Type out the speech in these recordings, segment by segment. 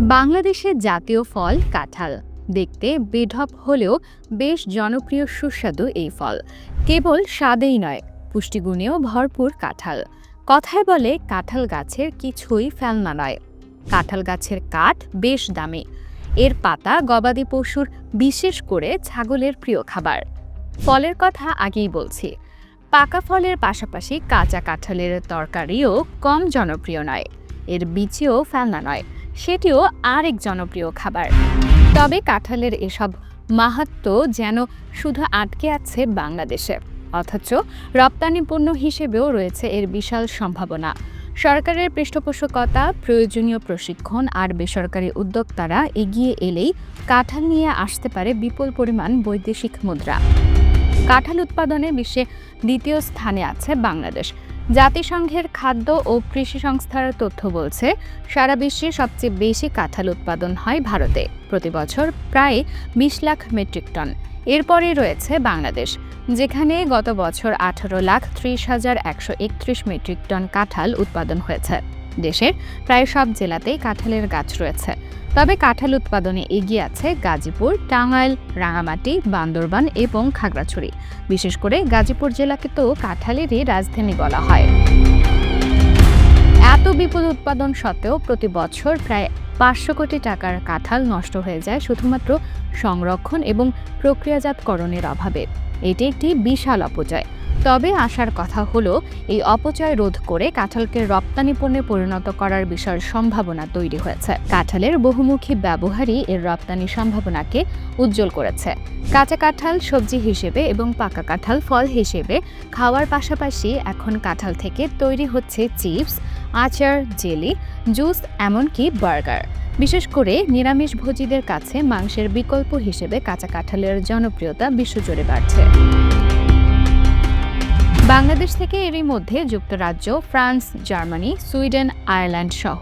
বাংলাদেশের জাতীয় ফল কাঁঠাল। দেখতে বেঢপ হলেও বেশ জনপ্রিয় সুস্বাদু এই ফল। কেবল স্বাদেই নয়, পুষ্টিগুণেও ভরপুর কাঁঠাল। কথায় বলে কাঁঠাল গাছের কিছুই ফেলনা নয়। কাঁঠাল গাছের কাঠ বেশ দামি। এর পাতা গবাদি পশুর বিশেষ করে ছাগলের প্রিয় খাবার। ফলের কথা আগেই বলছি। পাকা ফলের পাশাপাশি কাঁচা কাঁঠালের তরকারিও কম জনপ্রিয় নয়। এর বিচিও ফেলনা নয়। সেটিও আরেক জনপ্রিয় খাবার। তবে কাঁঠালের এসব মাহাত্ম যেন শুধু আটকে আছে বাংলাদেশে, অথচ রপ্তানি পণ্য হিসেবেও রয়েছে এর বিশাল সম্ভাবনা। সরকারের পৃষ্ঠপোষকতা, প্রয়োজনীয় প্রশিক্ষণ আর বেসরকারি উদ্যোক্তারা এগিয়ে এলেই কাঁঠাল নিয়ে আসতে পারে বিপুল পরিমাণ বৈদেশিক মুদ্রা। কাঁঠাল উৎপাদনে বিশ্বে দ্বিতীয় স্থানে আছে বাংলাদেশ। জাতিসংঘের খাদ্য ও কৃষি সংস্থার তথ্য বলছে, সারা বিশ্বে সবচেয়ে বেশি কাঁঠাল উৎপাদন হয় ভারতে। প্রতি বছর প্রায় বিশ লাখ মেট্রিক টন। এরপরে রয়েছে বাংলাদেশ, যেখানে গত বছর আঠারো লাখ ত্রিশ হাজার একশো একত্রিশ মেট্রিক টন কাঁঠাল উৎপাদন হয়েছে। দেশের প্রায় সব জেলাতেই কাঁঠালের গাছ রয়েছে। তবে কাঁঠাল উৎপাদনে এগিয়ে আছে গাজীপুর, টাঙ্গাইল, রাঙামাটি, বান্দরবান এবং খাগড়াছড়ি। বিশেষ করে গাজীপুর জেলাকে তো কাঁঠালেরই রাজধানী বলা হয়। এত বিপুল উৎপাদন সত্ত্বেও প্রতি বছর প্রায় পাঁচশো কোটি টাকার কাঁঠাল নষ্ট হয়ে যায় শুধুমাত্র সংরক্ষণ এবং প্রক্রিয়াজাতকরণের অভাবে। এটি একটি বিশাল অপচয়। তবে আসার কথা হলো, এই অপচয় রোধ করে কাঁঠালকে রপ্তানি পণ্যে পরিণত করার বিশাল সম্ভাবনা তৈরি হয়েছে। কাঁঠালের বহুমুখী ব্যবহারই এর রপ্তানি সম্ভাবনাকে উজ্জ্বল করেছে। কাঁচা কাঁঠাল সবজি হিসেবে এবং পাকা কাঁঠাল ফল হিসেবে খাওয়ার পাশাপাশি এখন কাঁঠাল থেকে তৈরি হচ্ছে চিপস, আচার, জেলি, জুস, এমনকি বার্গার। বিশেষ করে নিরামিষ ভোজীদের কাছে মাংসের বিকল্প হিসেবে কাঁচা কাঁঠালের জনপ্রিয়তা বিশ্বজুড়ে বাড়ছে। বাংলাদেশ থেকে এরই মধ্যে যুক্তরাজ্য, ফ্রান্স, জার্মানি, সুইডেন, আয়ারল্যান্ড সহ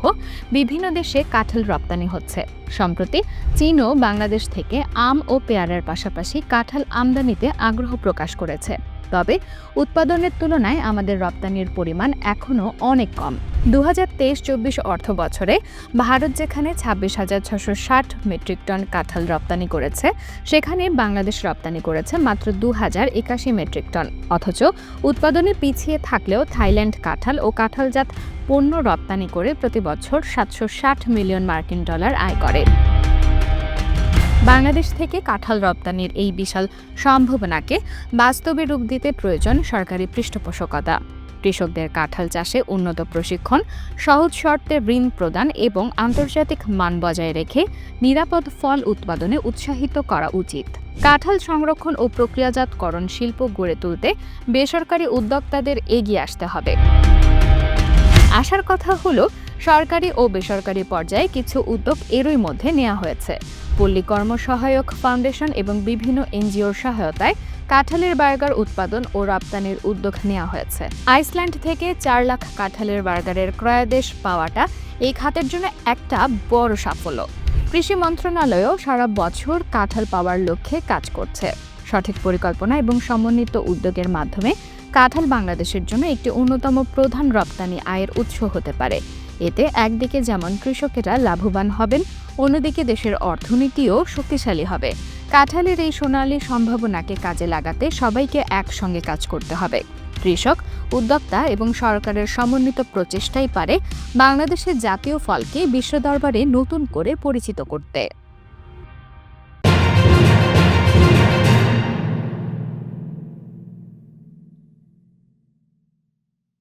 বিভিন্ন দেশে কাঁঠাল রপ্তানি হচ্ছে। সম্প্রতি চীনও বাংলাদেশ থেকে আম ও পেয়ারার পাশাপাশি কাঁঠাল আমদানিতে আগ্রহ প্রকাশ করেছে। তবে উৎপাদনের তুলনায় আমাদের রপ্তানির পরিমাণ এখনও অনেক কম। দু হাজার তেইশ চব্বিশ অর্থ বছরে ভারত যেখানে ছাব্বিশ হাজার ছশো ষাট মেট্রিক টন কাঁঠাল রপ্তানি করেছে, সেখানে বাংলাদেশ রপ্তানি করেছে মাত্র দু হাজার একাশি মেট্রিক টন। অথচ উৎপাদনে পিছিয়ে থাকলেও থাইল্যান্ড কাঁঠাল ও কাঁঠালজাত পণ্য রপ্তানি করে প্রতি বছর সাতশো ষাট মিলিয়ন মার্কিন ডলার আয় করে। বাংলাদেশ থেকে কাঁঠাল রপ্তানির এই বিশাল সম্ভাবনাকে বাস্তবে রূপ দিতে প্রয়োজন সরকারি পৃষ্ঠপোষকতা। কৃষকদের কাঁঠাল চাষে উন্নত প্রশিক্ষণ, সহজ শর্তে ঋণ প্রদান এবং আন্তর্জাতিক মান বজায় রেখে নিরাপদ ফল উৎপাদনে উৎসাহিত করা উচিত। কাঁঠাল সংরক্ষণ ও প্রক্রিয়াজাতকরণ শিল্প গড়ে তুলতে বেসরকারি উদ্যোক্তাদের এগিয়ে আসতে হবে। আসার কথা হলো সরকারি ও বেসরকারি পর্যায়ে কিছু উদ্যোগ এরই মধ্যে নেওয়া হয়েছে। পল্লী কর্ম সহায়ক ফাউন্ডেশন এবং বিভিন্ন এনজিওর সহায়তায় কাঁঠালের বার্গার উৎপাদন ও রপ্তানির উদ্যোগ নেওয়া হয়েছে। আইসল্যান্ড থেকে চার লাখ কাঁঠালের বার্গারের ক্রয়াদেশ পাওয়াটা এই খাতের জন্য একটা বড় সাফল্য। কৃষি মন্ত্রণালয়ও সারা বছর কাঁঠাল পাওয়ার লক্ষ্যে কাজ করছে। সঠিক পরিকল্পনা এবং সমন্বিত উদ্যোগের মাধ্যমে কাঁঠাল বাংলাদেশের জন্য একটি অন্যতম প্রধান রপ্তানি আয়ের উৎস হতে পারে। এতে একদিকে যেমন কৃষকেরা লাভবান হবেন, অন্যদিকে দেশের অর্থনীতিও শক্তিশালী হবে। কাঁঠালের এই সোনালী সম্ভাবনাকে কাজে লাগাতে সবাইকে একসঙ্গে কাজ করতে হবে। কৃষক, উদ্যোক্তা এবং সরকারের সমন্বিত প্রচেষ্টাই পারে বাংলাদেশের জাতীয় ফলকে বিশ্ব দরবারে নতুন করে পরিচিত করতে।